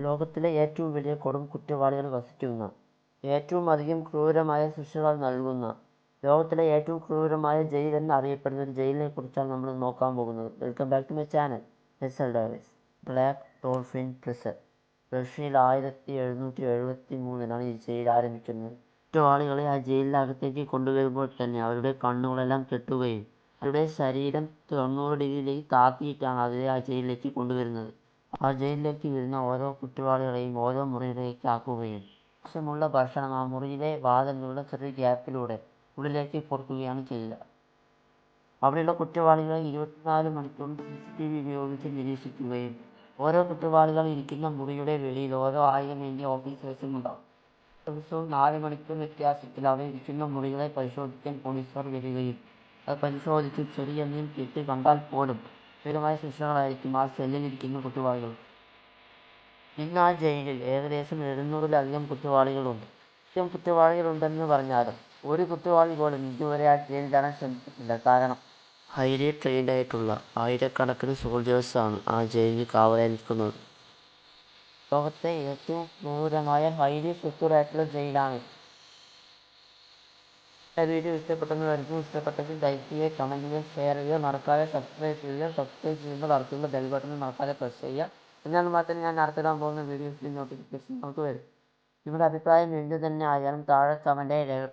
ലോകത്തിലെ ഏറ്റവും വലിയ കൊടും കുറ്റവാളികൾ വസിക്കുന്ന, ഏറ്റവും അധികം ക്രൂരമായ ശിക്ഷകൾ നൽകുന്ന, ലോകത്തിലെ ഏറ്റവും ക്രൂരമായ ജയിൽ എന്ന് അറിയപ്പെടുന്ന ഒരു ജയിലിനെ കുറിച്ചാണ് നമ്മൾ നോക്കാൻ പോകുന്നത്. Welcome back to my channel S Davis. Black Dolphin Prison. റഷ്യയിൽ ആയിരത്തി എഴുന്നൂറ്റി എഴുപത്തി മൂന്നിലാണ് ഈ ജയിൽ ആരംഭിക്കുന്നത്. കുറ്റവാളികളെ ആ ജയിലിനകത്തേക്ക് കൊണ്ടുവരുമ്പോൾ തന്നെ അവരുടെ കണ്ണുകളെല്ലാം കെട്ടുകയും അവരുടെ ശരീരം തൊണ്ണൂറ് ഡിഗ്രിയിലേക്ക് താഴ്ത്തിയിട്ടാണ് അവരെ ആ ജയിലിലേക്ക് കൊണ്ടുവരുന്നത്. ആ ജയിലിലേക്ക് വരുന്ന ഓരോ കുറ്റവാളികളെയും ഓരോ മുറിയിലേക്ക് ആക്കുകയും ആവശ്യമുള്ള ഭക്ഷണം ആ മുറിയിലെ വാതിലുള്ള ചെറിയ ഗ്യാപ്പിലൂടെ ഉള്ളിലേക്ക് കൊടുക്കുകയാണ് ചെയ്യുക. അവിടെയുള്ള കുറ്റവാളികളെ ഇരുപത്തിനാല് മണിക്കൂറും സിസിടിവി ഉപയോഗിച്ച് നിരീക്ഷിക്കുകയും ഓരോ കുറ്റവാളികൾ ഇരിക്കുന്ന മുറിയുടെ വെളിയിൽ ഓരോ ആയിരം ഇന്ത്യ ഓഫീസേഴ്സും ഉണ്ടാവും. ദിവസവും നാല് മണിക്കൂർ വ്യത്യാസത്തിൽ അവർ ഇരിക്കുന്ന മുറികളെ പരിശോധിക്കാൻ പോലീസുകാർ വരികയും അത് പരിശോധിച്ച് ചെറിയ എന്തെങ്കിലും തെറ്റ് കണ്ടാൽ പോലും ക്രൂരമായ ശിക്ഷകളായിരിക്കും ആ സെല്ലിലിരിക്കുന്ന കുറ്റവാളികൾക്ക്. ഇന്ന് ആ ജയിലിൽ ഏകദേശം എഴുന്നൂറിലധികം കുറ്റവാളികളുണ്ട്. അധികം കുറ്റവാളികളുണ്ടെന്ന് പറഞ്ഞാലും ഒരു കുറ്റവാളി പോലും ഇതുവരെ ആ ജയിൽ തരാൻ ശ്രമിച്ചിട്ടില്ല. കാരണം ഹൈലി ട്രെയിൻഡ് ആയിട്ടുള്ള ആയിരക്കണക്കിന് സോൾജേഴ്സ് ആണ് ആ ജയിലിൽ കാവലായി നിൽക്കുന്നത്. ലോകത്തെ ഏറ്റവും ക്രൂരമായ ഹൈലി സെക്യൂർ ആയിട്ടുള്ള ജയിലാണിത്. വീഡിയോ ഇഷ്ടപ്പെട്ടെന്ന്. ഇഷ്ടപ്പെട്ടെങ്കിൽ ലൈക്ക് ചെയ്യുക, കമന്റ് ചെയ്യുക, ഷെയർ ചെയ്യുക, മറക്കാതെ സബ്സ്ക്രൈബ് ചെയ്യുക. സബ്സ്ക്രൈബ് ചെയ്യുമ്പോൾ അടുത്തുള്ള ബെൽ ബട്ടൺ മറക്കാതെ പ്രസ് ചെയ്യുക. എന്നാൽ മാത്രമേ ഞാൻ അടുത്തിടാൻ പോകുന്ന വീഡിയോസിന്റെ നോട്ടിഫിക്കേഷൻ നമുക്ക് വരും നിങ്ങളുടെ അഭിപ്രായം എന്ത് തന്നെ ആയാലും താഴെ കമന്റായി രേഖപ്പെടുത്തുക.